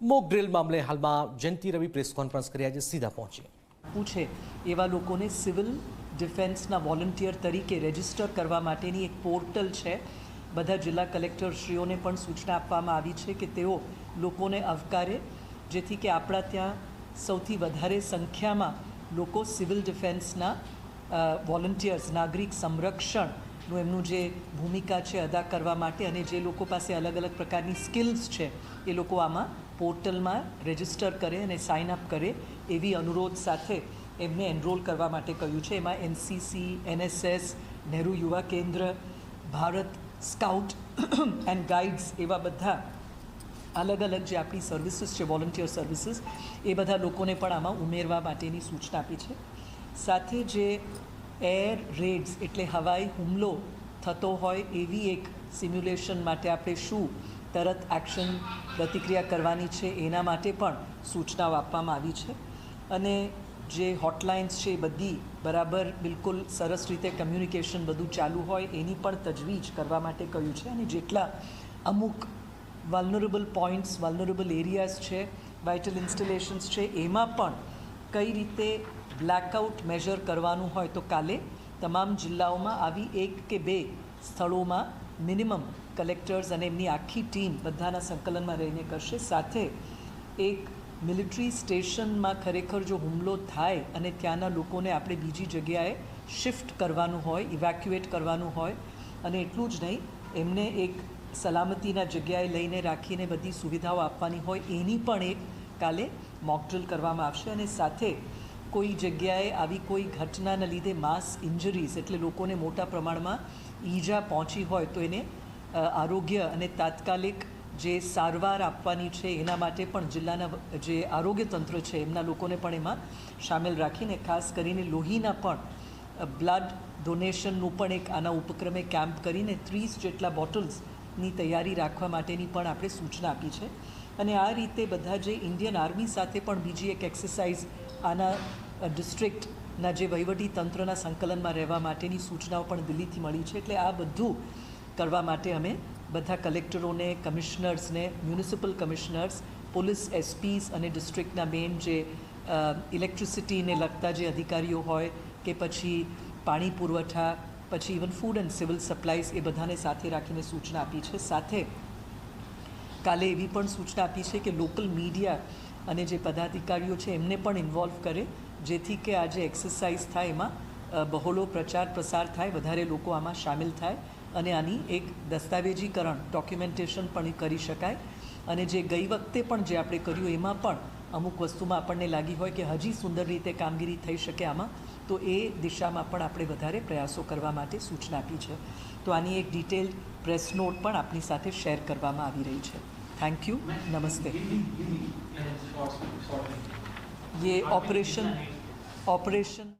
Mock drill મામલે હાલમાં Jayanti Ravi press conference કરી આજે સીધા પહોંચી. પૂછે, એવા લોકોને સિવિલ ડિફેન્સના વોલન્ટિયર તરીકે રજિસ્ટર કરવા માટેની એક પોર્ટલ છે. બધા જિલ્લા કલેક્ટરશ્રીઓને પણ સૂચના આપવામાં આવી છે કે તેઓ લોકોને આવકારે, જેથી કે આપણા ત્યાં સૌથી વધારે સંખ્યામાં લોકો સિવિલ ડિફેન્સના વોલન્ટિયર્સ, નાગરિક સંરક્ષણનું એમનું જે ભૂમિકા છે અદા કરવા માટે અને જે લોકો પાસે અલગ અલગ પ્રકારની સ્કિલ્સ છે, એ લોકો આમાં પોર્ટલમાં રજિસ્ટર કરે અને સાઇન અપ કરે એવી અનુરોધ સાથે એમને એનરોલ કરવા માટે કહ્યું છે. એમાં એનસીસી એનએસએસ નહેરુ યુવા કેન્દ્ર, ભારત સ્કાઉટ એન્ડ ગાઈડ્સ એવા બધા અલગ અલગ જે આપણી સર્વિસીસ છે વોલન્ટિયર સર્વિસીસ એ બધા લોકોને પણ આમાં ઉમેરવા માટેની સૂચના આપી છે. સાથે જે એર રેડ્સ એટલે હવાઈ હુમલો થતો હોય એવી એક સિમ્યુલેશન માટે આપણે શું તરત એક્શન પ્રતિક્રિયા કરવાની છે એના માટે પણ સૂચનાઓ આપવામાં આવી છે. અને જે હોટલાઇન્સ છે એ બધી બરાબર બિલકુલ સરસ રીતે કમ્યુનિકેશન બધું ચાલુ હોય એની પણ તજવીજ કરવા માટે કહ્યું છે. અને જેટલા અમુક વલ્નરેબલ પોઈન્ટ્સ વલ્નરેબલ એરિયાઝ છે વાઇટલ ઇન્સ્ટોલેશન્સ છે, એમાં પણ કઈ રીતે બ્લેકઆઉટ મેજર કરવાનું હોય તો કાલે તમામ જિલ્લાઓમાં આવી એક કે બે સ્થળોમાં મિનિમમ કલેક્ટર્સ અને એમની આખી ટીમ બધાના સંકલનમાં રહીને કરશે. સાથે એક મિલિટરી સ્ટેશનમાં ખરેખર જો હુમલો થાય અને ત્યાંના લોકોને આપણે બીજી જગ્યાએ શિફ્ટ કરવાનું હોય ઇવેક્યુએટ કરવાનું હોય અને એટલું જ નહીં, એમને એક સલામતીના જગ્યાએ લઈને રાખીને બધી સુવિધાઓ આપવાની હોય એની પણ એક કાલે મોકડ્રિલ કરવામાં આવશે અને સાથે કોઈ જગ્યાએ આવી કોઈ ઘટનાના લીધે માસ ઇન્જરીઝ એટલે લોકોને મોટા પ્રમાણમાં ઈજા પહોંચી હોય તો એને આરોગ્ય અને તાત્કાલિક જે સારવાર આપવાની છે એના માટે પણ જિલ્લાના જે આરોગ્ય તંત્ર છે એમના લોકોને પણ એમાં સામેલ રાખીને ખાસ કરીને લોહીના પણ બ્લડ ડોનેશનનું પણ એક આના ઉપક્રમે કેમ્પ કરીને ત્રીસ જેટલા બોટલ્સની તૈયારી રાખવા માટેની પણ આપણે સૂચના આપી છે. અને આ રીતે બધા જે ઇન્ડિયન આર્મી સાથે પણ બીજી એક એક્સરસાઇઝ આના ડિસ્ટ્રિક્ટના જે વહીવટી તંત્રના સંકલનમાં રહેવા માટેની સૂચનાઓ પણ દિલ્હીથી મળી છે. એટલે આ બધું કરવા માટે અમે બધા કલેક્ટરોને, કમિશનર્સને, મ્યુનિસિપલ કમિશનર્સ, પોલીસ એસપીસ અને ડિસ્ટ્રિક્ટના મેઇન જે ઇલેક્ટ્રિસિટીને લગતા જે અધિકારીઓ હોય કે પછી પાણી પુરવઠા, પછી even food and civil supplies એ બધાને સાથે રાખીને સૂચના આપી છે. સાથે કાલે એવી પણ સૂચના આપી છે કે લોકલ મીડિયા અને જે પદાધિકારીઓ છે, એમને પણ ઇન્વોલ્વ કરે, જેથી કે આ જે એક્સરસાઇઝ થાય એમાં બહોળો પ્રચાર પ્રસાર થાય, વધારે લોકો આમાં સામેલ થાય અને આની એક દસ્તાવેજીકરણ ડોક્યુમેન્ટેશન પણ કરી શકાય. અને જે ગઈ વખતે પણ જે આપણે કર્યું એમાં પણ અમુક વસ્તુમાં આપણને લાગી હોય કે હજી સુંદર રીતે કામગીરી થઈ શકે આમાં તો એ દિશામાં પણ આપણે વધારે પ્રયાસો કરવા માટે સૂચના આપી છે તો આની એક ડિટેલ્ડ પ્રેસ નોટ પણ આપની સાથે શેર કરવામાં આવી રહી છે થેન્ક યુ નમસ્તે ये ऑपरेशन ऑपरेशन